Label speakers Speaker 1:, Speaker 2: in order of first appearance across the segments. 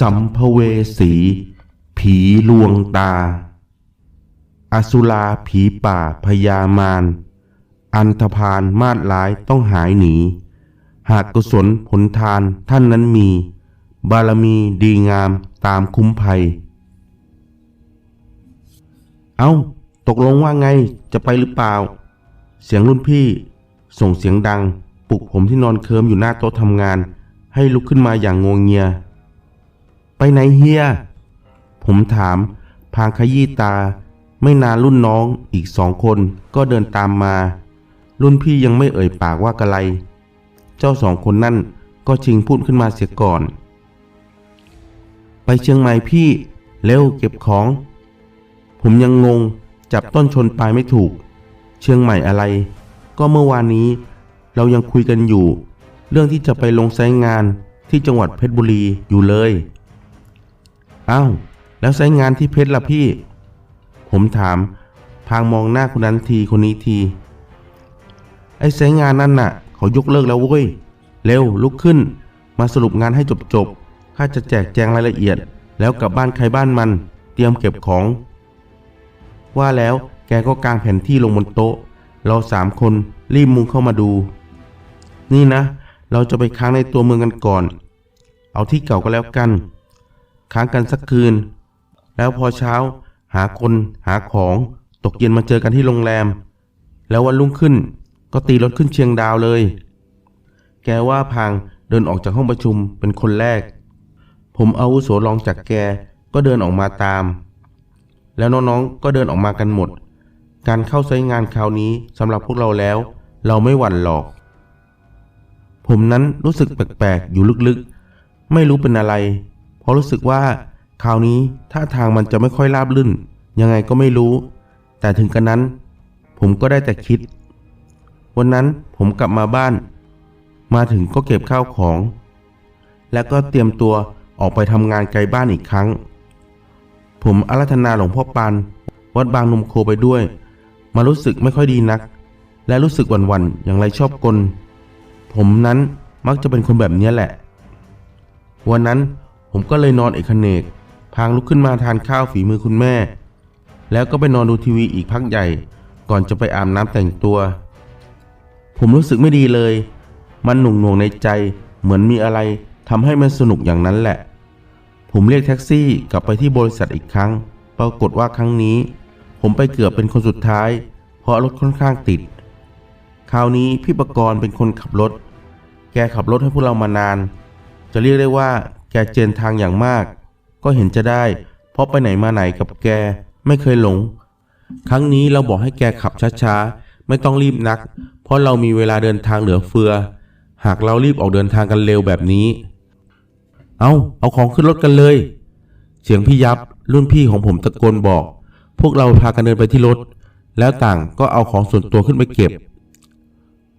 Speaker 1: สัมภเวสี ผีลวงตา อสุราผีป่าพยามาร อันธพาลมาดร้ายต้องหายหนี หากกุศลผลทานท่านนั้นมี บารมีดีงามตามคุ้มภัย เอา้า ตกลงว่าไงจะไปหรือเปล่า เสียงรุ่นพี่ ส่งเสียงดัง ปลุกผมที่นอนเคิมอยู่หน้าโต๊ะทำงาน ให้ลุกขึ้นมาอย่างงวงเงีย ไปไหนเฮีย ผมถาม พางขยี้ตา ไม่นานรุ่นน้องอีกสองคนก็เดินตามมา รุ่นพี่ยังไม่เอ่ยปากว่ากะไร เจ้าสองคนนั่นก็ชิงพูดขึ้นมาเสียก่อน ไปเชียงใหม่พี่ เร็วเก็บของ ผมยังงงจับต้นชนปลายไม่ถูก เชียงใหม่อะไร ก็เมื่อวานนี้ เรายังคุยกันอยู่ เรื่องที่จะไปลงไซต์งานที่จังหวัดเพชรบุรีอยู่เลย อ้าวแล้วไซต์งานที่เพชรล่ะพี่ ผมถาม พางมองหน้าคนนั้นทีคนนี้ที ไอ้ไซต์งานนั่นน่ะ เขายกเลิกแล้วเว้ย เร็วลุกขึ้น มาสรุปงานให้จบๆข้าจะแจกแจงรายละเอียด แล้วกลับบ้านใครบ้านมัน เตรียมเก็บของ ว่าแล้วแกก็กางแผนที่ลงบนโต๊ะ เราสามคนรีบมุงเข้ามาดู นี่นะ เราจะไปค้างในตัวเมืองกันก่อน เอาที่เก่าก็แล้วกัน ค้างกันสักคืน แล้วพอเช้าหาคนหาของตกเย็นมาเจอกันที่โรงแรม แล้ววันรุ่งขึ้นก็ตีรถขึ้นเชียงดาวเลย แกว่าพางเดินออกจากห้องประชุมเป็นคนแรก ผมเอาวุโสรองจากแกก็เดินออกมาตาม แล้วน้องๆก็เดินออกมากันหมด การเข้าใช้งานคราวนี้สำหรับพวกเราแล้ว เราไม่หวั่นหรอก ผมนั้นรู้สึกแปลกๆอยู่ลึกๆ ไม่รู้เป็นอะไร ราะรู้สึกว่าคราวนี้ท่าทางมันจะไม่ค่อยราบรื่น ยังไงก็ไม่รู้ แต่ถึงกันนั้น ผมก็ได้แต่คิด วันนั้นผมกลับมาบ้าน มาถึงก็เก็บข้าวของ แล้วก็เตรียมตัวออกไปทำงานไกลบ้านอีกครั้ง ผมอารัธนาหลวงพ่อปานวัดบางนมโคไปด้วย มารู้สึกไม่ค่อยดีนัก และรู้สึกหวันๆอย่างไรชอบกล ผมนั้นมักจะเป็นคนแบบนี้แหละ วันนั้น ผมก็เลยนอนเอกเนกพางลุกขึ้นมาทานข้าวฝีมือคุณแม่ แล้วก็ไปนอนดูทีวีอีกพักใหญ่ ก่อนจะไปอาบน้ำแต่งตัว ผมรู้สึกไม่ดีเลย มันหน่วงหน่วงๆในใจเหมือนมีอะไรทำให้มันสนุกอย่างนั้นแหละ ผมเรียกแท็กซี่กลับไปที่บริษัทอีกครั้ง ปรากฏว่าครั้งนี้ ผมไปเกือบเป็นคนสุดท้าย เพราะรถค่อนข้างติด คราวนี้พี่ประกรณ์เป็นคนขับรถ แกขับรถให้พวกเรามานาน จะเรียกได้ว่า เจนทางอย่างมาก ก็เห็นจะได้ เพราะไปไหนมาไหนกับแกไม่เคยหลง ครั้งนี้เราบอกให้แกขับช้าๆ ไม่ต้องรีบนัก เพราะเรามีเวลาเดินทางเหลือเฟือ หากเรารีบออกเดินทางกันเร็วแบบนี้ เอาเอาของขึ้นรถกันเลย เสียงพี่ยับรุ่นพี่ของผมตะโกนบอก พวกเราพากันเดินไปที่รถ แล้วต่างก็เอาของส่วนตัวขึ้นไปเก็บ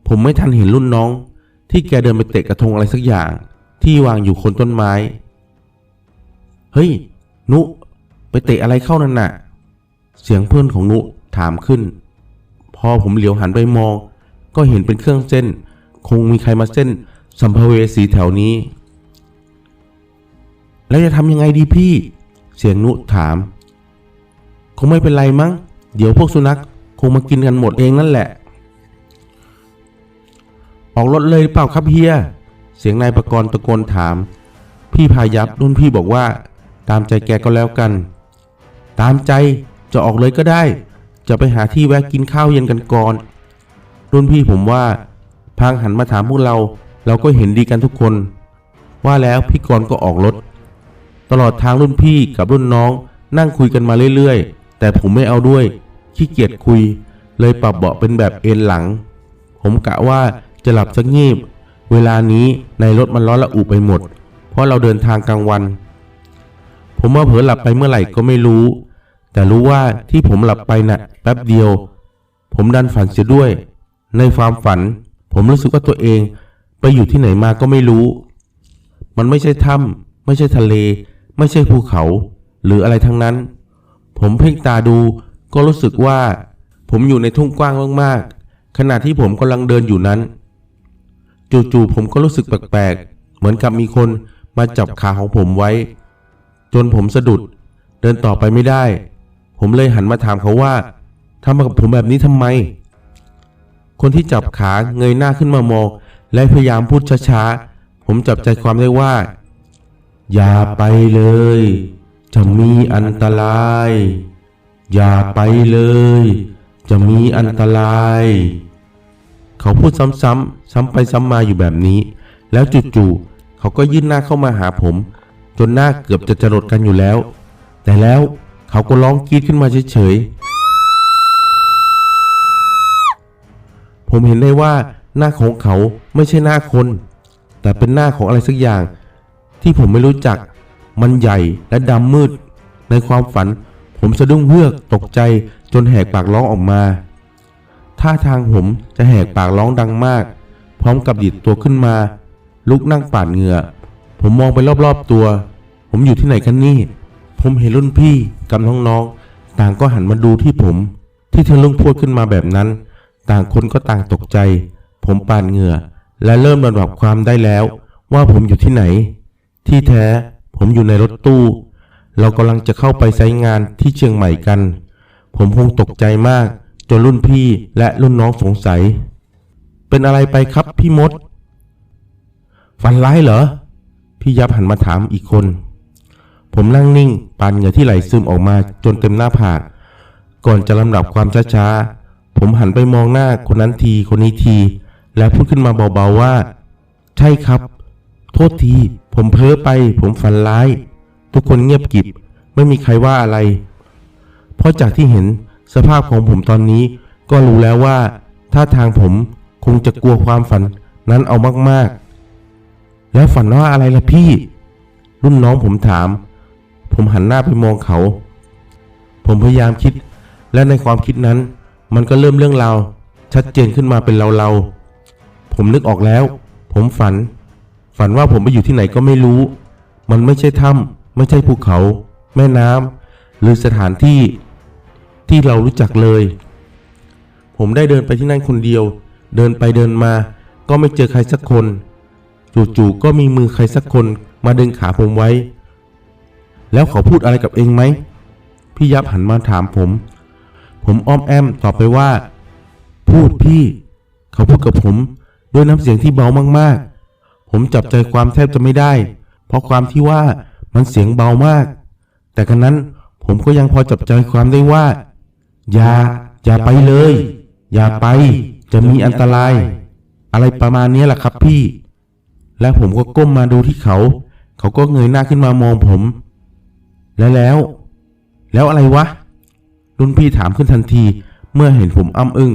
Speaker 1: ผมไม่ทันเห็นรุ่นน้อง ที่แกเดินไปเตะกระทงอะไรสักอย่าง ที่วางอยู่คนต้นไม้ เฮ้ย นุ ไปเตะอะไรเข้านั่นน่ะ เสียงเพื่อนของนุถามขึ้น พอผมเหลียวหันไปมอง ก็เห็นเป็นเครื่องเส้น คงมีใครมาเส้นสัมภเวสีแถวนี้ แล้วจะทำยังไงดีพี่ เสียงนุถาม คงไม่เป็นไรมั้ง เดี๋ยวพวกสุนัขคงมากินกันหมดเองนั่นแหละ ออกรถเลยเปล่าครับเฮีย เสียงนายประกรณ์ตะโกนถาม พี่พายับรุ่นพี่บอกว่า ตามใจแกก็แล้วกัน ตามใจจะออกเลยก็ได้ จะไปหาที่แวะกินข้าวเย็นกันก่อน รุ่นพี่ผมว่า พางหันมาถามพวกเรา เราก็เห็นดีกันทุกคน ว่าแล้วพี่กรณ์ก็ออกรถ ตลอดทางรุ่นพี่กับรุ่นน้องนั่งคุยกันมาเรื่อยๆ แต่ผมไม่เอาด้วย ขี้เกียจคุย เลยปรับเบาะเป็นแบบเอนหลัง ผมกะว่าจะหลับสักงีบ เวลานี้ในรถมันร้อนละอุไปหมด เพราะเราเดินทางกลางวัน ผมว่าเผลอหลับไปเมื่อไหร่ก็ไม่รู้ แต่รู้ว่าที่ผมหลับไปน่ะแป๊บเดียว ผมดันฝันเสียด้วย ในความฝัน ผมรู้สึกว่าตัวเอง ไปอยู่ที่ไหนมาก็ไม่รู้ มันไม่ใช่ถ้ำไม่ใช่ทะเล ไม่ใช่ภูเขา หรืออะไรทั้งนั้น ผมเพ่งตาดูก็รู้สึกว่า ผมอยู่ในทุ่งกว้างมากๆขณะที่ผมกำลังเดินอยู่นั้น จู่ๆผมก็รู้สึกแปลกๆ เหมือนกับมีคนมาจับขาของผมไว้ จนผมสะดุด เดินต่อไปไม่ได้ ผมเลยหันมาถามเขาว่าทำกับผมแบบนี้ทำไม คนที่จับขาเงยหน้าขึ้นมามอง และพยายามพูดช้าๆ ผมจับใจความได้ว่า อย่าไปเลย จะมีอันตราย อย่าไปเลย จะมีอันตราย เขาพูดซ้ำๆซ้ำไปซ้ำมาอยู่แบบนี้ แล้วจู่ๆเขาก็ยื่นหน้าเข้ามาหาผม จนหน้าเกือบจะจรดกันอยู่แล้ว แต่แล้วเขาก็ร้องกรีดขึ้นมาเฉยๆ ผมเห็นได้ว่าหน้าของเขาไม่ใช่หน้าคน แต่เป็นหน้าของอะไรสักอย่าง ที่ผมไม่รู้จัก มันใหญ่และดำมืด ในความฝันผมสะดุ้งเฮือกตกใจจนแหกปากร้องออกมา ท่าทางผมจะแหกปากร้องดังมาก พร้อมกับดิดตัวขึ้นมา ลุกนั่งปาดเหงื่อ ผมมองไปรอบๆตัว ผมอยู่ที่ไหนกันนี่ ผมเห็นรุ่นพี่กับน้องๆต่างก็หันมาดูที่ผม ที่เธอลุงพูดขึ้นมาแบบนั้น ต่างคนก็ต่างตกใจ ผมปาดเหงื่อ และเริ่มระดับความได้แล้ว ว่าผมอยู่ที่ไหน ที่แท้ผมอยู่ในรถตู้ เรากำลังจะเข้าไปไซต์งานที่เชียงใหม่กัน ผมคงตกใจมาก จนรุ่นพี่และรุ่นน้องสงสัย เป็นอะไรไปครับพี่มด ฝันร้ายเหรอ พี่ยับหันมาถามอีกคน ผมนั่งนิ่งปานเหงื่อที่ไหลซึมออกมาจนเต็มหน้าผาก ก่อนจะลำดับความช้าๆ ผมหันไปมองหน้าคนนั้นทีคนนี้ที แล้วพูดขึ้นมาเบาๆว่า ใช่ครับ โทษที ผมเพ้อไป ผมฝันร้าย ทุกคนเงียบกริบ ไม่มีใครว่าอะไร เพราะจากที่เห็น สภาพของผมตอนนี้ก็รู้แล้วว่าท่าทางผมคงจะกลัวความฝันนั้นเอามากๆ แล้วฝันว่าอะไรล่ะพี่ รุ่นน้องผมถาม ผมหันหน้าไปมองเขา ผมพยายามคิด และในความคิดนั้น มันก็เริ่มเรื่องราวชัดเจนขึ้นมาเป็นเราๆ ผมนึกออกแล้ว ผมฝัน ฝันว่าผมไปอยู่ที่ไหนก็ไม่รู้ มันไม่ใช่ถ้ำไม่ใช่ภูเขา แม่น้ำหรือสถานที่ ที่เรารู้จักเลย ผมได้เดินไปที่นั่นคนเดียว เดินไปเดินมาก็ไม่เจอใครสักคน จู่ๆก็มีมือใครสักคนมาดึงขาผมไว้ แล้วเขาพูดอะไรกับเองไหม พี่ยับหันมาถามผม ผมอ้อมแอมตอบไปว่า พูดพี่ เขาพูดกับผมด้วยน้ำเสียงที่เบามากๆ ผมจับใจความแทบจะไม่ได้ เพราะความที่ว่ามันเสียงเบามาก แต่กันนั้นผมก็ยังพอจับใจความได้ว่า อย่าอย่าไปเลย อย่าไป จะมีอันตราย อะไรประมาณนี้แหละครับพี่ และผมก็ก้มมาดูที่เขา เขาก็เงยหน้าขึ้นมามองผม แล้วแล้ว แล้วอะไรวะ รุ่นพี่ถามขึ้นทันทีเมื่อเห็นผมอ้ำอึ้ง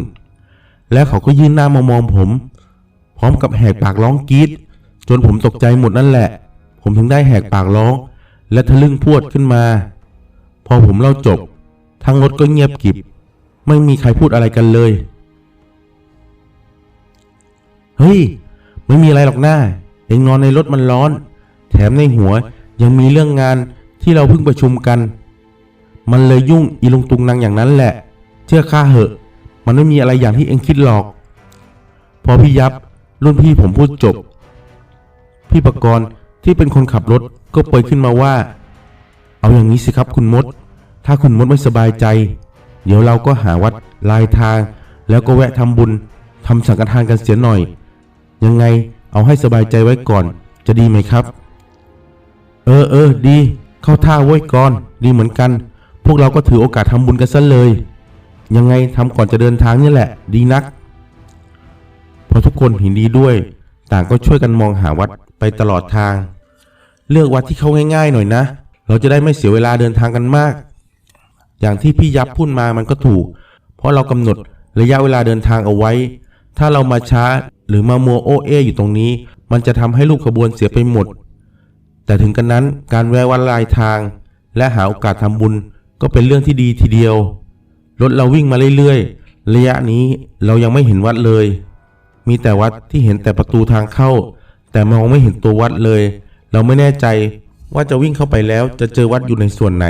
Speaker 1: แล้วเขาก็ยื่นหน้ามามองผม พร้อมกับแหกปากร้องกรีดจนผมตกใจหมดนั่นแหละ ผมถึงได้แหกปากร้อง และทะลึ่งพวดขึ้นมา พอผมเล่าจบ ทั้งรถก็เงียบกริบ ไม่มีใครพูดอะไรกันเลย เฮ้ย ไม่มีอะไรหรอกหน้า เองนอนในรถมันร้อน แถมในหัวยังมีเรื่องงานที่เราเพิ่งประชุมกัน มันเลยยุ่งอีลุงตุงนางอย่างนั้นแหละ เชื่อข้าเหอะ มันไม่มีอะไรอย่างที่เองคิดหรอก พอพี่ยับรุ่นพี่ผมพูดจบ พี่ประกรณ์ที่เป็นคนขับรถก็เปิดขึ้นมาว่า เอาอย่างนี้สิครับคุณมด ถ้าคุณมดไม่สบายใจ เดี๋ยวเราก็หาวัดลายทาง แล้วก็แวะทำบุญทำสังฆทานกันเสียหน่อย ยังไงเอาให้สบายใจไว้ก่อน จะดีไหมครับ เออเออดี เข้าท่าไว้ก่อน ดีเหมือนกัน พวกเราก็ถือโอกาสทำบุญกันซะเลย ยังไงทำก่อนจะเดินทางนี่แหละ ดีนัก พอทุกคนเห็นดีด้วย ต่างก็ช่วยกันมองหาวัดไปตลอดทาง เลือกวัดที่เข้าง่ายๆหน่อยนะ เราจะได้ไม่เสียเวลาเดินทางกันมาก อย่างที่พี่ยับพูดมามันก็ถูก เพราะเรากำหนดระยะเวลาเดินทางเอาไว้ ถ้าเรามาช้าหรือมามัวโอเออยู่ตรงนี้ มันจะทำให้รูปขบวนเสียไปหมด แต่ถึงกันนั้นการแวะวัดลายทาง และหาโอกาสทำบุญก็เป็นเรื่องที่ดีทีเดียว รถเราวิ่งมาเรื่อยๆ ระยะนี้เรายังไม่เห็นวัดเลย มีแต่วัดที่เห็นแต่ประตูทางเข้า แต่มองไม่เห็นตัววัดเลย เราไม่แน่ใจว่าจะวิ่งเข้าไปแล้วจะเจอวัดอยู่ในส่วนไหน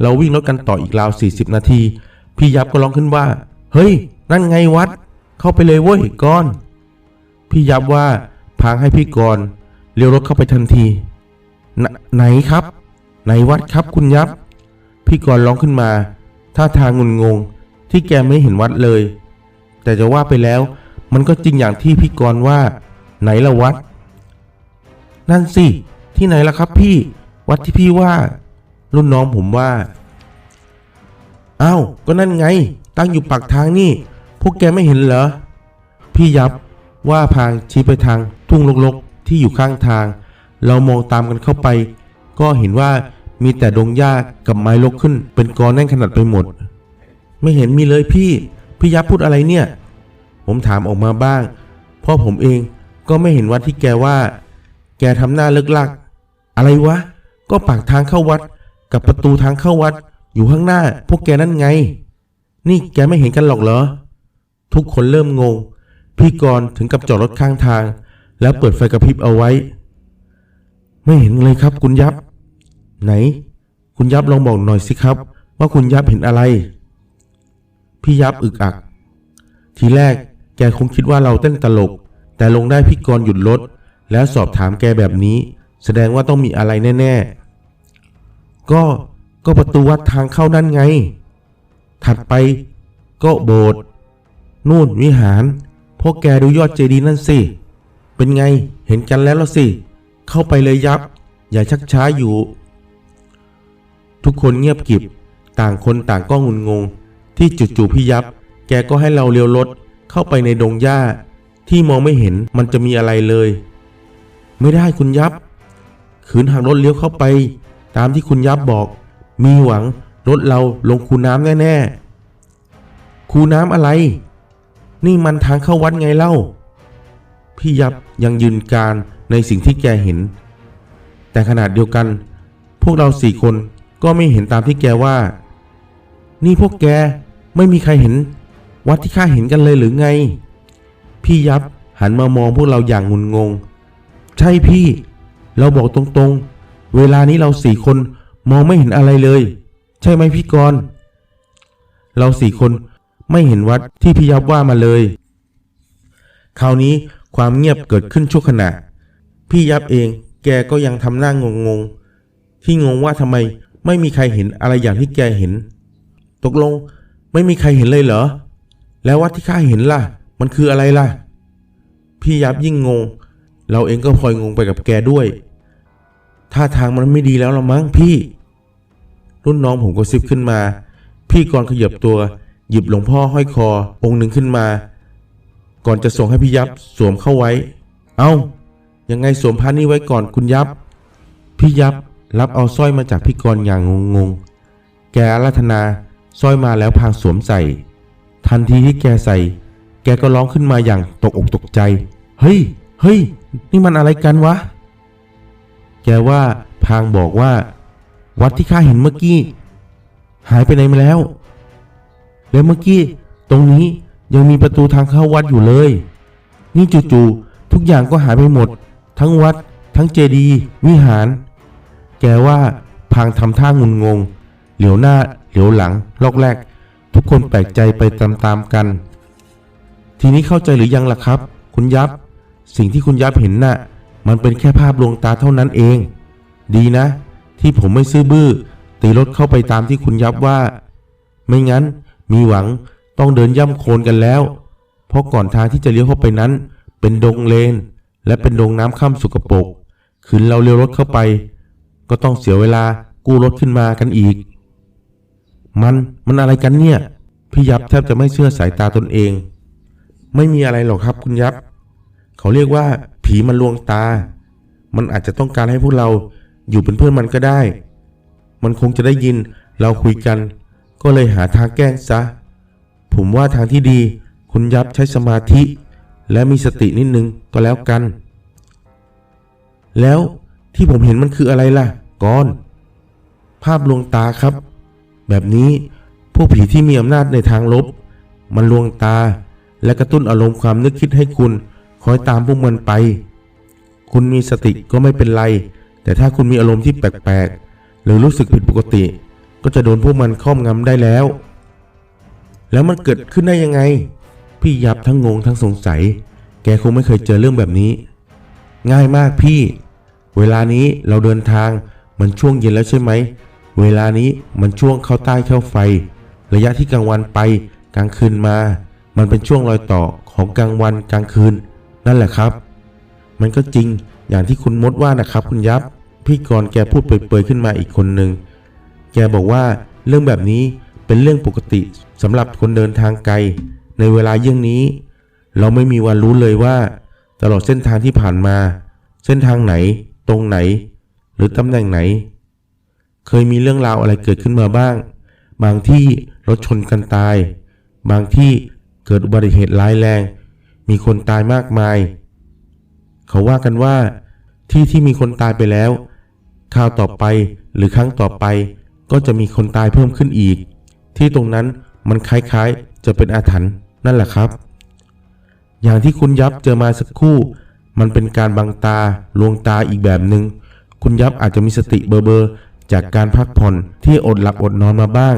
Speaker 1: เราวิ่งรถกันต่ออีกราว 40 นาที พี่ยับก็ร้องขึ้นว่า เฮ้ย นั่นไงวัด เข้าไปเลยเว้ยก้อน พี่ยับว่าพางให้พี่กรเลี้ยวรถเข้าไปทันทีไหนไหนครับ ไหนวัดครับคุณยับ พี่กรร้องขึ้นมาท่าทางงุนงงที่แกไม่เห็นวัดเลย แต่จะว่าไปแล้วมันก็จริงอย่างที่พี่กรว่า ไหนละวัด นั่นสิ ที่ไหนล่ะครับพี่ วัดที่พี่ว่า รุ่นน้องผมว่าอ้าวก็นั่นไง ตั้งอยู่ปากทางนี่ พวกแกไม่เห็นเหรอ พี่ยับว่าพางชี้ไปทางทุ่งรกๆที่อยู่ข้างทาง เรามองตามกันเข้าไป ก็เห็นว่ามีแต่ดงหญ้ากับไม้รกขึ้น เป็นกอแน่นขนาดไปหมด ไม่เห็นมีเลยพี่ พี่ยับพูดอะไรเนี่ย ผมถามออกมาบ้างเพราะผมเองก็ไม่เห็นวัดที่แกว่า แกทำหน้าเลิกลัก อะไรวะ ก็ปากทางเข้าวัด กับประตูทางเข้าวัดอยู่ข้างหน้าพวกแกนั่นไง นี่แกไม่เห็นกันหรอกเหรอ ทุกคนเริ่มงง พี่กรณ์ถึงกับจอดรถข้างทาง แล้วเปิดไฟกระพริบเอาไว้ ไม่เห็นเลยครับคุณยับ ไหน คุณยับลองบอกหน่อยสิครับ ว่าคุณยับเห็นอะไร พี่ยับอึกอัก ทีแรกแกคงคิดว่าเราเต้นตลก แต่ลงได้พี่กรณ์หยุดรถแล้วสอบถามแกแบบนี้ แสดงว่าต้องมีอะไรแน่ ๆ ก็ก็ประตูวัดทางเข้านั่นไง ถัดไปก็โบสถ์นู่นวิหารพวกแกดูยอดเจดีย์นั่นสิ เป็นไงเห็นกันแล้วละสิ เข้าไปเลยยับ อย่าชักช้าอยู่ ทุกคนเงียบกิบ ต่างคนต่างก็งุนงง ที่จู่ๆพี่ยับ แกก็ให้เราเลี้ยวรถเข้าไปในดงหญ้า ที่มองไม่เห็นมันจะมีอะไรเลย ไม่ได้คุณยับ ขืนหักรถเลี้ยวเข้าไป ตามที่คุณยับบอก มีหวังรถเราลงคูน้ำแน่ๆ คูน้ำอะไร นี่มันทางเข้าวัดไงเล่า พี่ยับยังยืนการในสิ่งที่แกเห็น แต่ขนาดเดียวกัน พวกเราสี่คนก็ไม่เห็นตามที่แกว่า นี่พวกแกไม่มีใครเห็น วัดที่ข้าเห็นกันเลยหรือไง พี่ยับหันมามองพวกเราอย่างงุนงง ใช่พี่ เราบอกตรงๆ เวลานี้เราสี่คนมองไม่เห็นอะไรเลย ใช่ไหมพี่กรณ์เราสี่คนไม่เห็นวัดที่พี่ยับว่ามาเลย คราวนี้ความเงียบเกิดขึ้นชั่วขณะ พี่ยับเองแกก็ยังทำหน้างงงๆที่งงว่าทำไมไม่มีใครเห็นอะไรอย่างที่แกเห็น ตกลงไม่มีใครเห็นเลยเหรอ แล้ววัดที่ข้าเห็นล่ะ มันคืออะไรล่ะ พี่ยับยิ่งงง เราเองก็พลอยงงไปกับแกด้วย ท่าทางมันไม่ดีแล้วละมั้งพี่ รุ่นน้องผมก็ซิบขึ้นมา พี่กรขยับตัว หยิบหลวงพ่อห้อยคอ องค์หนึ่งขึ้นมา ก่อนจะส่งให้พี่ยับสวมเข้าไว้ เอา้า ยังไงสวมพันนี้ไว้ก่อนคุณยับ พี่ยับรับเอาสร้อยมาจากพี่กรอย่างงงๆ แกอารัธนาสร้อยมาแล้วพางสวมใส่ ทันทีที่แกใส่ แกก็ร้องขึ้นมาอย่างตกอกตกใจ เฮ้ย เฮ้ย นี่มันอะไรกันวะ แกว่าพางบอกว่า วัดที่ข้าเห็นเมื่อกี้ หายไปไหนมาแล้ว แล้วเมื่อกี้ ตรงนี้ยังมีประตูทางเข้าวัดอยู่เลย นี่จู่ๆทุกอย่างก็หายไปหมด ทั้งวัด ทั้งเจดีย์วิหาร แกว่าพางทำท่างุนงง เหลียวหน้า เหลียวหลัง ลอกแรก ทุกคนแปลกใจไปตามๆกัน ทีนี้เข้าใจหรือยังล่ะครับ คุณยับ สิ่งที่คุณยับเห็นน่ะ มันเป็นแค่ภาพลวงตาเท่านั้นเอง ดีนะ ที่ผมไม่ซื่อบื้อ ตีรถเข้าไปตามที่คุณยับว่า ไม่งั้น มีหวังต้องเดินย่ำโคลนกันแล้ว เพราะก่อนทางที่จะเลี้ยวเข้าไปนั้น เป็นดงเลน และเป็นดงน้ำข้ามสุกปกขืนเราเลี้ยวรถเข้าไป ก็ต้องเสียเวลากู้รถขึ้นมากันอีก มันมันอะไรกันเนี่ย พี่ยับแทบจะไม่เชื่อสายตาตนเอง ไม่มีอะไรหรอกครับคุณยับ เขาเรียกว่า ผีมันลวงตา มันอาจจะต้องการให้พวกเราอยู่เป็นเพื่อนมันก็ได้ มันคงจะได้ยินเราคุยกัน ก็เลยหาทางแกล้งซะ ผมว่าทางที่ดีคุณยับใช้สมาธิ และมีสตินิดนึงก็แล้วกัน แล้วที่ผมเห็นมันคืออะไรล่ะก่อน ภาพลวงตาครับ แบบนี้พวกผีที่มีอำนาจในทางลบ มันลวงตาและกระตุ้นอารมณ์ความนึกคิดให้คุณ อยตามพวกมันไป คุณมีสติก็ไม่เป็นไร แต่ถ้าคุณมีอารมณ์ที่แปลกๆ หรือรู้สึกผิดปกติ ก็จะโดนพวกมันครอบงำได้แล้ว แล้วมันเกิดขึ้นได้ยังไง พี่ยับทั้งงงทั้งสงสัย แกคงไม่เคยเจอเรื่องแบบนี้ ง่ายมากพี่เเวลานี้เราเดินทางมันช่วงเย็นแล้วใช่ไหม เวลานี้มันช่วงเข้าใต้เข้าไฟ ระยะที่กลางวันไปกลางคืนมา มันเป็นช่วงรอยต่อของกลางวันกลางคืน นั่นแหละครับ มันก็จริงอย่างที่คุณมดว่านะครับ คุณยับ พี่กรแกพูดเปื่อยๆขึ้นมาอีกคนหนึ่ง แกบอกว่าเรื่องแบบนี้เป็นเรื่องปกติสำหรับคนเดินทางไกล ในเวลาเยี่ยงนี้ เราไม่มีวันรู้เลยว่า ตลอดเส้นทางที่ผ่านมา เส้นทางไหน ตรงไหน หรือตำแหน่งไหน เคยมีเรื่องราวอะไรเกิดขึ้นมาบ้าง บางที่รถชนกันตาย บางที่เกิดอุบัติเหตุร้ายแรง มีคนตายมากมาย เขาว่ากันว่า ที่ที่มีคนตายไปแล้วคราวต่อไปหรือครั้งต่อไป ก็จะมีคนตายเพิ่มขึ้นอีก ที่ตรงนั้นมันคล้ายๆ จะเป็นอาถรรพ์นั่นแหละครับ อย่างที่คุณยับเจอมาสักครู่ มันเป็นการบังตาลวงตาอีกแบบหนึง่งคุณยับอาจจะมีสติเบอร์เบอร์จากการพักผ่อนที่อดหลับอดนอนมาบ้าง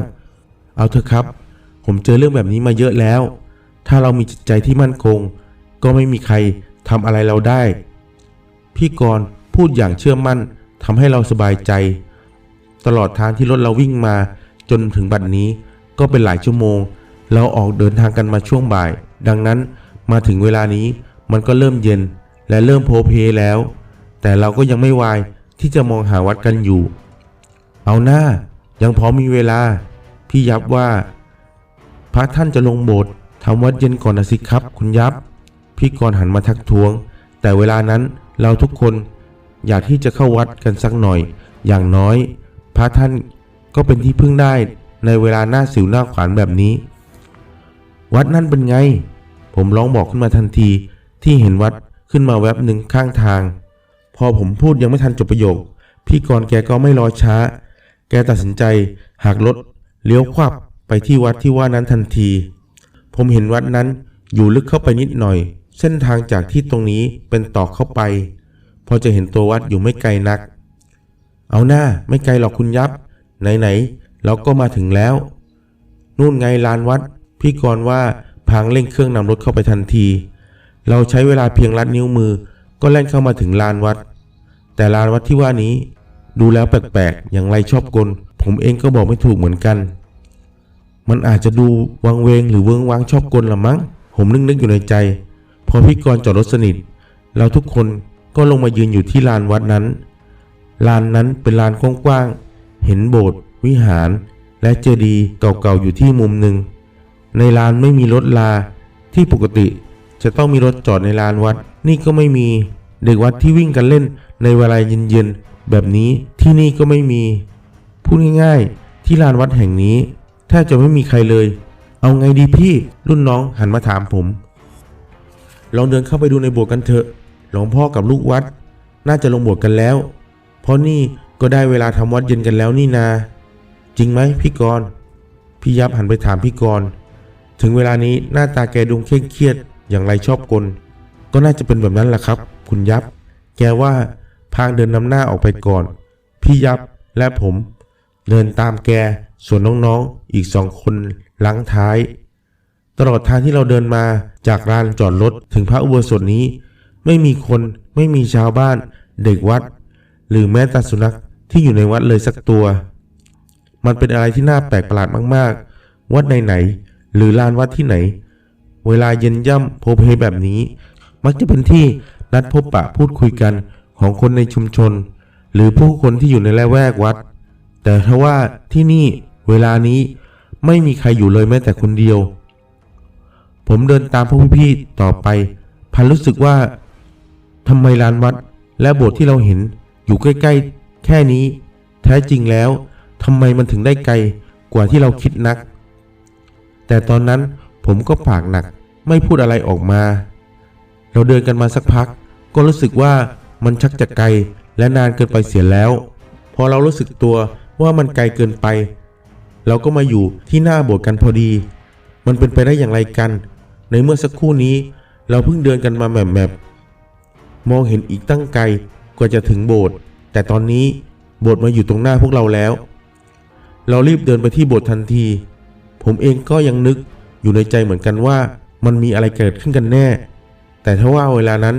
Speaker 1: เอาเถอะครับ ผมเจอเรื่องแบบนี้มาเยอะแล้ว ถ้าเรามีจิตใจที่มั่นคง ก็ไม่มีใครทำอะไรเราได้ พี่กรณ์พูดอย่างเชื่อมั่นทำให้เราสบายใจ ตลอดทางที่รถเราวิ่งมาจนถึงบัดนี้ก็เป็นหลายชั่วโมง เราออกเดินทางกันมาช่วงบ่าย ดังนั้นมาถึงเวลานี้มันก็เริ่มเย็นและเริ่มโพเพแล้ว แต่เราก็ยังไม่วายที่จะมองหาวัดกันอยู่ เอาหน้ายังพอมีเวลา พี่ยับว่า พระท่านจะลงโบสถ์ทำวัดเย็นก่อนนะสิครับ คุณยับ พี่กรณ์หันมาทักท้วง แต่เวลานั้นเราทุกคนอยากที่จะเข้าวัดกันสักหน่อย อย่างน้อย พระท่านก็เป็นที่พึ่งได้ในเวลาหน้าสิวหน้าขวานแบบนี้ วัดนั่นเป็นไง ผมร้องบอกขึ้นมาทันทีที่เห็นวัดขึ้นมาแวบหนึ่งข้างทาง พอผมพูดยังไม่ทันจบประโยค พี่กรณ์แกก็ไม่รอช้า แกตัดสินใจหักรถเลี้ยวขวับไปที่วัดที่ว่านั้นทันที ผมเห็นวัดนั้นอยู่ลึกเข้าไปนิดหน่อย เส้นทางจากที่ตรงนี้เป็นตอกเข้าไป พอจะเห็นตัววัดอยู่ไม่ไกลนัก เอาหน้าไม่ไกลหรอกคุณยับ ไหนๆเราก็มาถึงแล้ว นู่นไงลานวัด พี่กรณ์ว่าพางเร่งเครื่องนำรถเข้าไปทันที เราใช้เวลาเพียงลัดนิ้วมือ ก็แล่นเข้ามาถึงลานวัด แต่ลานวัดที่ว่านี้ ดูแล้วแปลกๆอย่างไรชอบกล ผมเองก็บอกไม่ถูกเหมือนกัน มันอาจจะดูวังเวงหรือเวิงว้างชอบกลละมั้ง ผมนึกนึกๆอยู่ในใจ พอพี่กรจอดรถสนิท เราทุกคนก็ลงมายืนอยู่ที่ลานวัดนั้น ลานนั้นเป็นลานกว้างๆ เห็นโบสถ์วิหาร และเจดีย์เก่าๆอยู่ที่มุมหนึ่ง ในลานไม่มีรถลาที่ปกติจะต้องมีรถจอดในลานวัด นี่ก็ไม่มีเด็กวัดที่วิ่งกันเล่นในเวลาเย็นๆแบบนี้ที่นี่ก็ไม่มีพูดง่ายๆ ที่ลานวัดแห่งนี้แทบจะไม่มีใครเลย เอาไงดีพี่รุ่นน้องหันมาถามผม ลองเดินเข้าไปดูในโบสถ์กันเถอะ หลวงพ่อกับลูกวัด น่าจะลงโบสถ์กันแล้ว เพราะนี่ก็ได้เวลาทำวัดเย็นกันแล้วนี่นา จริงไหมพี่กรณ์พี่ยับหันไปถามพี่กรณ์ถึงเวลานี้หน้าตาแกดูเคร่งเครียดอย่างไรชอบกล ก็น่าจะเป็นแบบนั้นแหละครับ คุณยับ แกว่าพางเดินนำหน้าออกไปก่อน พี่ยับและผม เดินตามแกส่วนน้องๆอีกสองคนหลังท้าย ตลอดทางที่เราเดินมาจากลานจอดรถถึงพระอุโบสถนี้ ไม่มีคนไม่มีชาวบ้าน เด็กวัด หรือแม้แต่สุนัขที่อยู่ในวัดเลยสักตัว มันเป็นอะไรที่น่าแปลกประหลาดมากๆ วัดไหนๆหรือลานวัดที่ไหน เวลาเย็นย่ำโพเพแบบนี้ มักจะเป็นที่นัดพบปะพูดคุยกันของคนในชุมชน หรือผู้คนที่อยู่ในละแวกวัด แต่ทว่าที่นี่เวลานี้ไม่มีใครอยู่เลยแม้แต่คนเดียว ผมเดินตามพวกพี่ๆต่อไป พันรู้สึกว่าทำไมลานวัดและโบสถ์ที่เราเห็นอยู่ใกล้ๆ แค่นี้ แท้จริงแล้วทำไมมันถึงได้ไกลกว่าที่เราคิดนัก แต่ตอนนั้นผมก็ปากหนักไม่พูดอะไรออกมา เราเดินกันมาสักพัก ก็รู้สึกว่ามันชักจะไกลและนานเกินไปเสียแล้ว พอเรารู้สึกตัวว่ามันไกลเกินไป เราก็มาอยู่ที่หน้าโบสถ์กันพอดี มันเป็นไปได้อย่างไรกัน ในเมื่อสักครู่นี้ เราเพิ่งเดินกันมาแมบๆมองเห็นอีกตั้งไกลกว่าจะถึงโบสถ์แต่ตอนนี้โบสถ์มาอยู่ตรงหน้าพวกเราแล้ว เรารีบเดินไปที่โบสถ์ทันที ผมเองก็ยังนึกอยู่ในใจเหมือนกันว่ามันมีอะไรเกิดขึ้นกันแน่ แต่ถ้าว่าเวลานั้น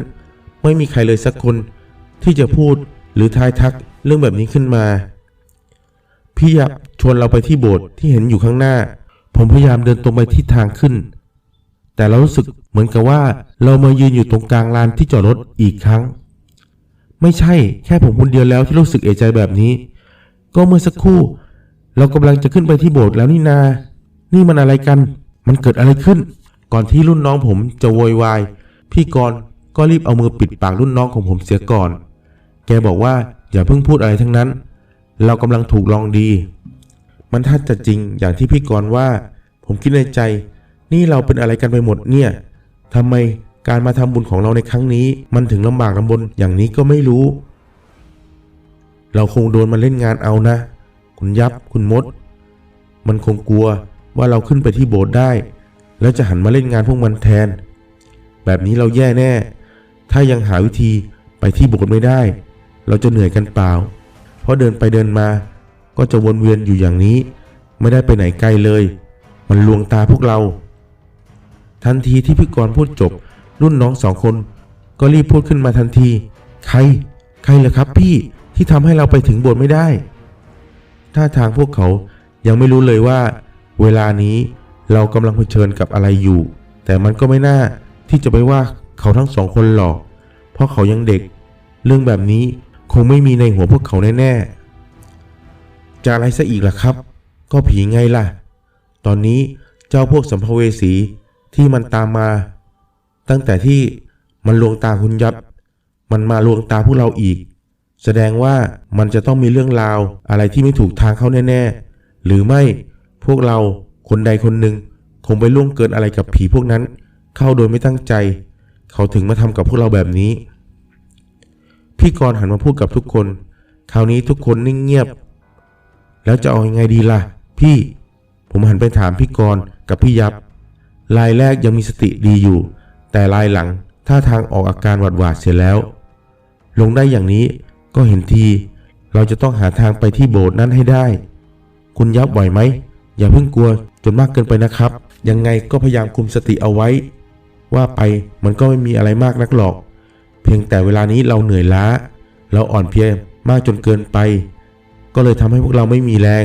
Speaker 1: ไม่มีใครเลยสักคนที่จะพูดหรือทายทักเรื่องแบบนี้ขึ้นมา พี่ยับชวนเราไปที่โบสถ์ที่เห็นอยู่ข้างหน้า ผมพยายามเดินตรงไปที่ทางขึ้น แต่เรารู้สึกเหมือนกับว่าเรามายืนอยู่ตรงกลางลานที่จอดรถอีกครั้ง ไม่ใช่แค่ผมคนเดียวแล้วที่รู้สึกเอะใจแบบนี้ ก็เมื่อสักครู่ เรากำลังจะขึ้นไปที่โบสถ์แล้วนี่นา นี่มันอะไรกัน มันเกิดอะไรขึ้น ก่อนที่รุ่นน้องผมจะโวยวายพี่กรณ์ก็รีบเอามือปิดปากรุ่นน้องของผมเสียก่อน แกบอกว่าอย่าเพิ่งพูดอะไรทั้งนั้น เรากำลังถูกลองดี มันถ้าจะจริงอย่างที่พี่กรณ์ว่า ผมคิดในใจ นี่เราเป็นอะไรกันไปหมดเนี่ยทำไมการมาทำบุญของเราในครั้งนี้ มันถึงลำบากลำบนอย่างนี้ก็ไม่รู้ เราคงโดนมันเล่นงานเอานะ คุณยับคุณมด มันคงกลัวว่าเราขึ้นไปที่โบสถ์ได้ แล้วจะหันมาเล่นงานพวกมันแทน แบบนี้เราแย่แน่ ถ้ายังหาวิธีไปที่โบสถ์ไม่ได้ เราจะเหนื่อยกันเปล่า เพราะเดินไปเดินมา ก็จะวนเวียนอยู่อย่างนี้ ไม่ได้ไปไหนไกลเลย มันลวงตาพวกเรา ทันทีที่พี่กรณ์พูดจบ รุ่นน้องสองคน ก็รีบพูดขึ้นมาทันที ใคร ใครเหรอครับพี่ที่ทำให้เราไปถึงโบสถ์ไม่ได้ ท่าทางพวกเขายังไม่รู้เลยว่า เวลานี้เรากำลังเผชิญกับอะไรอยู่ แต่มันก็ไม่น่าที่จะไปว่าเขาทั้งสองคนหรอก เพราะเขายังเด็ก เรื่องแบบนี้คงไม่มีในหัวพวกเขาแน่ๆ จะอะไรซะอีกล่ะครับ ก็ผีไงล่ะ ตอนนี้เจ้าพวกสัมภเวสี ที่มันตามมา ตั้งแต่ที่มันลวงตาคุณยับ มันมาลวงตาพวกเราอีก แสดงว่ามันจะต้องมีเรื่องราวอะไรที่ไม่ถูกทางเขาแน่ๆ หรือไม่พวกเราคนใดคนหนึ่งคงไปล่วงเกินอะไรกับผีพวกนั้น เข้าโดยไม่ตั้งใจ เขาถึงมาทำกับพวกเราแบบนี้ พี่กรณ์หันมาพูดกับทุกคน คราวนี้ทุกคนนิ่งเงียบ แล้วจะเอายังไงดีล่ะ พี่ ผมหันไปถามพี่กรณ์กับพี่ยับ รายแรกยังมีสติดีอยู่ แต่รายหลังท่าทางออกอาการหวาดหวาดเสียแล้ว ลงได้อย่างนี้ก็เห็นที เราจะต้องหาทางไปที่โบสถ์นั้นให้ได้ คุณยับไหวไหม อย่าเพิ่งกลัวจนมากเกินไปนะครับ ยังไงก็พยายามคุมสติเอาไว้ ว่าไปมันก็ไม่มีอะไรมากนักหรอก เพียงแต่เวลานี้เราเหนื่อยล้า เราอ่อนเพลียมากจนเกินไป ก็เลยทำให้พวกเราไม่มีแรง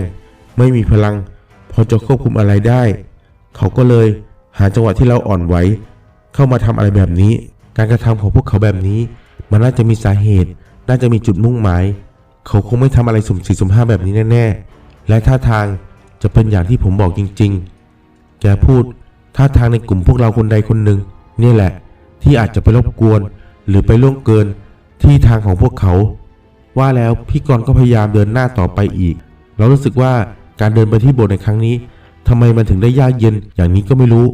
Speaker 1: ไม่มีพลัง พอจะควบคุมอะไรได้ เขาก็เลย หาจังหวะที่เราอ่อนไหวเข้ามาทำอะไรแบบนี้ การกระทำของพวกเขาแบบนี้ มันน่าจะมีสาเหตุ น่าจะมีจุดมุ่งหมาย เขาคงไม่ทำอะไรสุ่มสี่สุ่มห้าแบบนี้แน่ๆ และท่าทางจะเป็นอย่างที่ผมบอกจริง ๆ แกพูดท่าทางในกลุ่มพวกเราคนใดคนหนึ่งนี่แหละ ที่อาจจะไปรบกวน หรือไปล่วงเกินที่ทางของพวกเขา ว่าแล้วพี่กรณ์ก็พยายามเดินหน้าต่อไปอีก เรารู้สึกว่าการเดินไปที่โบสถ์ในครั้งนี้ทำไมมันถึงได้ยากเย็นอย่างนี้ก็ไม่รู้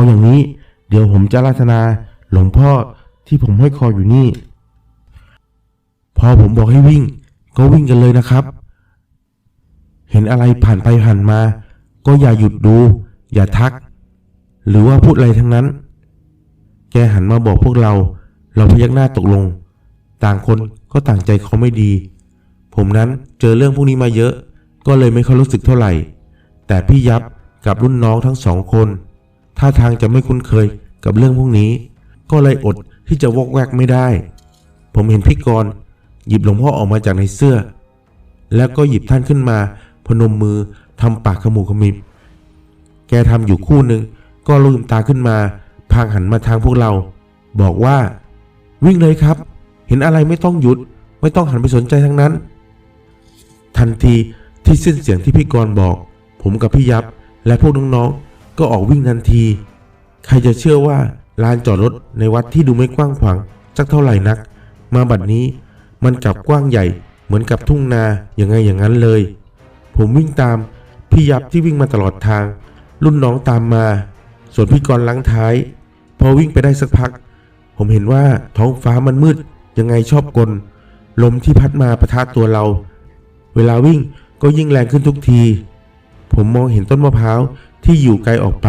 Speaker 1: เอาอย่างนี้ เดี๋ยวผมจะราธนาหลวงพ่อที่ผมห้อยคออยู่นี่ พอผมบอกให้วิ่ง ก็วิ่งกันเลยนะครับ เห็นอะไรผ่านไปผ่านมา ก็อย่าหยุดดู อย่าทัก หรือว่าพูดอะไรทั้งนั้น แกหันมาบอกพวกเรา เราพยักหน้าตกลง ต่างคนก็ต่างใจเขาไม่ดี ผมนั้นเจอเรื่องพวกนี้มาเยอะ ก็เลยไม่ค่อยรู้สึกเท่าไหร่ แต่พี่ยับกับรุ่นน้องทั้งสองคน ท่าทางจะไม่คุ้นเคยกับเรื่องพวกนี้ ก็เลยอดที่จะวอกแวกไม่ได้ ผมเห็นพี่กรณ์หยิบหลวงพ่อออกมาจากในเสื้อ แล้วก็หยิบท่านขึ้นมา พนมมือทำปากขมูขมิบ แกทำอยู่คู่หนึ่งก็ลืมตาขึ้นมา พางหันมาทางพวกเรา บอกว่า วิ่งเลยครับ เห็นอะไรไม่ต้องหยุด ไม่ต้องหันไปสนใจทั้งนั้น ทันทีที่สิ้นเสียงที่พี่กรณ์บอก ผมกับพี่ยับและพวกน้องๆ ก็ออกวิ่งทันที ใครจะเชื่อว่าลานจอดรถในวัดที่ดูไม่กว้างขวางสักเท่าไหร่นัก มาบัดนี้มันกลับกว้างใหญ่เหมือนกับทุ่งนาอย่างไงอย่างนั้นเลย ผมวิ่งตามพี่ยับที่วิ่งมาตลอดทาง รุ่นน้องตามมา ส่วนพี่กรณ์ลังท้าย พอวิ่งไปได้สักพัก ผมเห็นว่าท้องฟ้ามันมืดยังไงชอบกล ลมที่พัดมาประทะตัวเรา เวลาวิ่งก็ยิ่งแรงขึ้นทุกที ผมมองเห็นต้นมะพร้าว ที่อยู่ไกลออกไป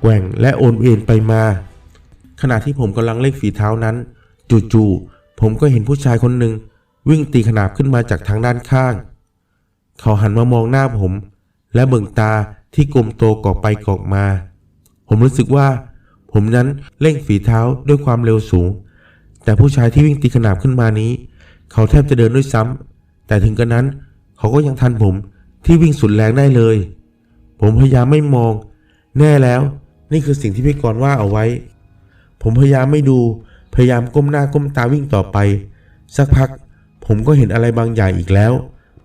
Speaker 1: แกว่งและโอนเอ็นไปมา ขณะที่ผมกำลังเล่งฝีเท้านั้น จู่ๆผมก็เห็นผู้ชายคนหนึ่งวิ่งตีขนาบขึ้นมาจากทางด้านข้าง เขาหันมามองหน้าผม และเบิ่งตาที่กลมโตกอกไปกอกมา ผมรู้สึกว่า ผมนั้นเร่งฝีเท้าด้วยความเร็วสูง แต่ผู้ชายที่วิ่งตีขนาบขึ้นมานี้
Speaker 2: เขาแทบจะเดินด้วยซ้ำแต่ถึงกระนั้นเขาก็ยังทันผมที่วิ่งสุดแรงได้เลย ผมพยายามไม่มอง แน่แล้ว นี่คือสิ่งที่พี่กรณ์ว่าเอาไว้ ผมพยายามไม่ดู พยายามก้มหน้าก้มตาวิ่งต่อไป สักพัก ผมก็เห็นอะไรบางอย่างอีกแล้ว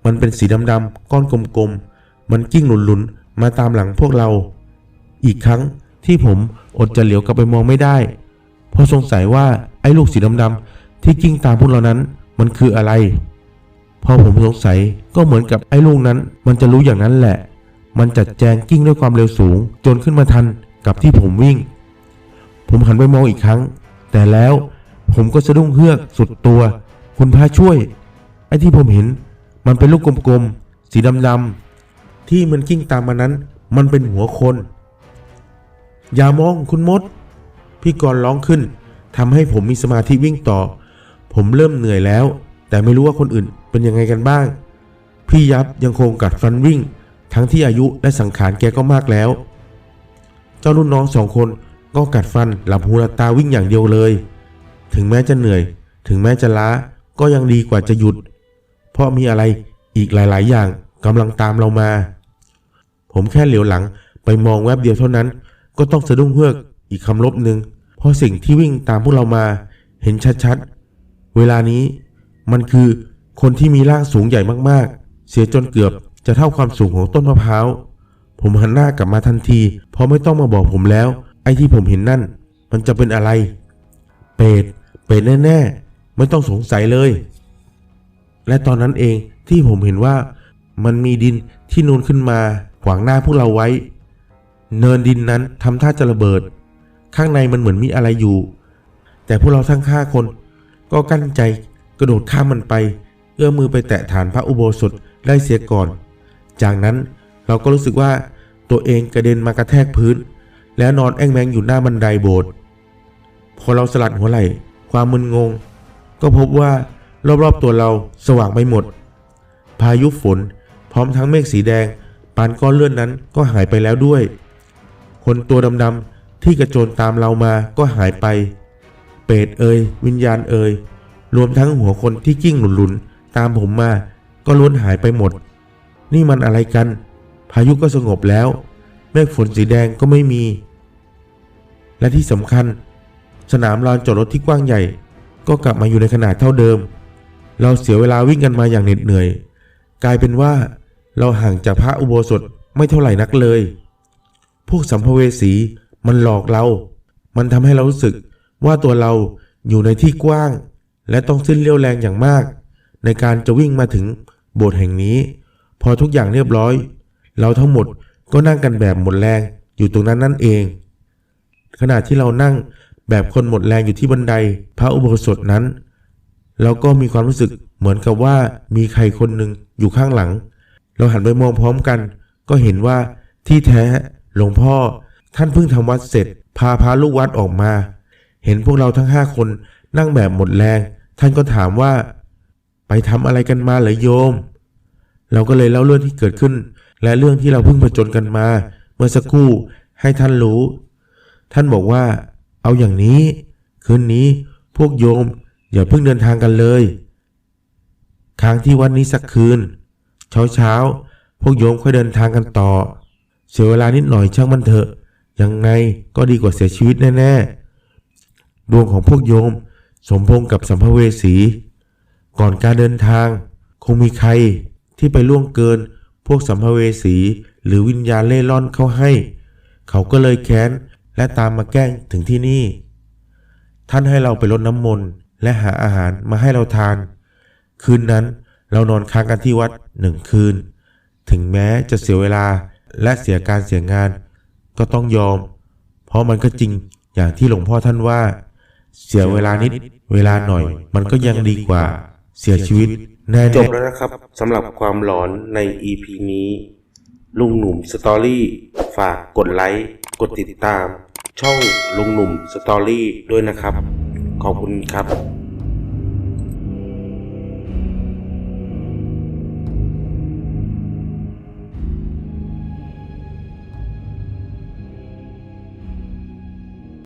Speaker 2: มันเป็นสีดำๆก้อนกลมๆ มันกิ้งหลุนๆ มาตามหลังพวกเรา อีกครั้งที่ผมอดจะเหลียวกลับไปมองไม่ได้ เพราะสงสัยว่าไอ้ลูกสีดำๆที่กิ้งตามพวกเรานั้น มันคืออะไร พอผมสงสัยก็เหมือนกับไอ้ลูกนั้น มันจะรู้อย่างนั้นแหละ มันจัดแจงกิ้งด้วยความเร็วสูง จนขึ้นมาทันกับที่ผมวิ่ง ผมหันไปมองอีกครั้ง แต่แล้วผมก็สะดุ้งเฮือกสุดตัว คุณพระช่วย ไอ้ที่ผมเห็น มันเป็นลูกกลมๆ สีดำๆ ที่มันกิ้งตามมานั้น มันเป็นหัวคน อย่ามองคุณมด พี่กรณ์ร้องขึ้นทำให้ผมมีสมาธิวิ่งต่อ ผมเริ่มเหนื่อยแล้ว แต่ไม่รู้ว่าคนอื่นเป็นยังไงกันบ้าง พี่ยับยังคงกัดฟันวิ่ง ทั้งที่อายุและสังขารแกก็มากแล้ว เจ้ารุ่นน้องสองคนก็กัดฟันหลับหูหลับตาวิ่งอย่างเดียวเลย ถึงแม้จะเหนื่อย ถึงแม้จะล้าก็ยังดีกว่าจะหยุด เพราะมีอะไรอีกหลาย ๆ อย่างกำลังตามเรามา ผมแค่เหลียวหลังไปมองแวบเดียวเท่านั้น ก็ต้องสะดุ้งเฮือกอีกคำลบหนึ่งเพราะสิ่งที่วิ่งตามพวกเรามาเห็นชัด ๆ เวลานี้มันคือคนที่มีร่างสูงใหญ่มาก ๆ เสียจนเกือบ จะเท่าความสูงของต้นมะพร้าว ผมหันหน้ากลับมาทันที เพราะไม่ต้องมาบอกผมแล้ว ไอ้ที่ผมเห็นนั่น มันจะเป็นอะไร เป็ด เป็ดแน่ๆ ไม่ต้องสงสัยเลย และตอนนั้นเองที่ผมเห็นว่ามันมีดินที่นูนขึ้นมาขวางหน้าพวกเราไว้ เนินดินนั้นทำท่าจะระเบิด ข้างในมันเหมือนมีอะไรอยู่ แต่พวกเราทั้งห้าคน ก็กั้นใจกระโดดข้ามมันไป เอื้อมมือไปแตะฐานพระอุโบสถได้เสียก่อน จากนั้นเราก็รู้สึกว่าตัวเองกระเด็นมากระแทกพื้น แล้วนอนแอ่งแมงอยู่หน้าบันไดโบสถ์พอเราสลัดหัวไหล่ความมึนงง ก็พบว่ารอบๆตัวเราสว่างไปหมด พายุฝนพร้อมทั้งเมฆสีแดงปานก้อนเลื่อนนั้นก็หายไปแล้วด้วย คนตัวดำๆที่กระโจนตามเรามาก็หายไป เปรตเอ่ยวิญญาณเอ่ยรวมทั้งหัวคนที่กิ้งหลุนๆตามผมมา ก็ล้วนหายไปหมด นี่มันอะไรกัน พายุก็สงบแล้ว เมฆฝนสีแดงก็ไม่มี และที่สำคัญ สนามลานจอดรถที่กว้างใหญ่ ก็กลับมาอยู่ในขนาดเท่าเดิม เราเสียเวลาวิ่งกันมาอย่างเหน็ดเหนื่อย กลายเป็นว่าเราห่างจากพระอุโบสถไม่เท่าไหร่นักเลย พวกสัมภเวสีมันหลอกเรา มันทำให้เรารู้สึกว่าตัวเราอยู่ในที่กว้าง และต้องสิ้นเรี่ยวแรงอย่างมาก ในการจะวิ่งมาถึงโบสถ์แห่งนี้ พอทุกอย่างเรียบร้อย เราทั้งหมดก็นั่งกันแบบหมดแรงอยู่ตรงนั้นนั่นเอง ขณะที่เรานั่งแบบคนหมดแรงอยู่ที่บันไดพระอุโบสถนั้น เราก็มีความรู้สึกเหมือนกับว่ามีใครคนหนึ่งอยู่ข้างหลัง เราหันไปมองพร้อมกัน ก็เห็นว่าที่แท้หลวงพ่อท่านเพิ่งทำวัดเสร็จ พาพาลูกวัดออกมา เห็นพวกเราทั้งห้าคนนั่งแบบหมดแรง ท่านก็ถามว่า ไปทำอะไรกันมาเหรอโยม เราก็เลยเล่าเรื่องที่เกิดขึ้น และเรื่องที่เราเพิ่งผจญกันมา เมื่อสักครู่ให้ท่านรู้ ท่านบอกว่า เอาอย่างนี้ คืนนี้พวกโยมอย่าเพิ่งเดินทางกันเลยค้างที่วัดนี้สักคืน เช้าเช้าๆพวกโยมค่อยเดินทางกันต่อ เสียเวลานิดหน่อยช่างมันเถอะ ยังไงก็ดีกว่าเสียชีวิตแน่ๆ ดวงของพวกโยมสมพงกับสัมภเวสี ก่อนการเดินทาง คงมีใคร ที่ไปล่วงเกิน พวกสัมภเวสี หรือวิญญาณเล่ร่อนเข้าให้ เขาก็เลยแค้นและตามมาแกล้งถึงที่นี่ ท่านให้เราไปรดน้ำมนต์และหาอาหารมาให้เราทาน คืนนั้นเรานอนค้างกันที่วัดหนึ่งคืน ถึงแม้จะเสียเวลาและเสียการเสียงาน ก็ต้องยอม เพราะมันก็จริงอย่างที่หลวงพ่อท่านว่า เสียเวลานิด เวลาหน่อย มันก็ยังดีกว่า เสียชีวิต
Speaker 1: จบแล้วนะครับสำหรับความหลอนใน EP นี้ ลุงหนุ่มสตอรี่ ฝากกดไลค์กดติดตาม ช่องลุงหนุ่มสตอรี่ด้วยนะครับ ขอบคุณครับ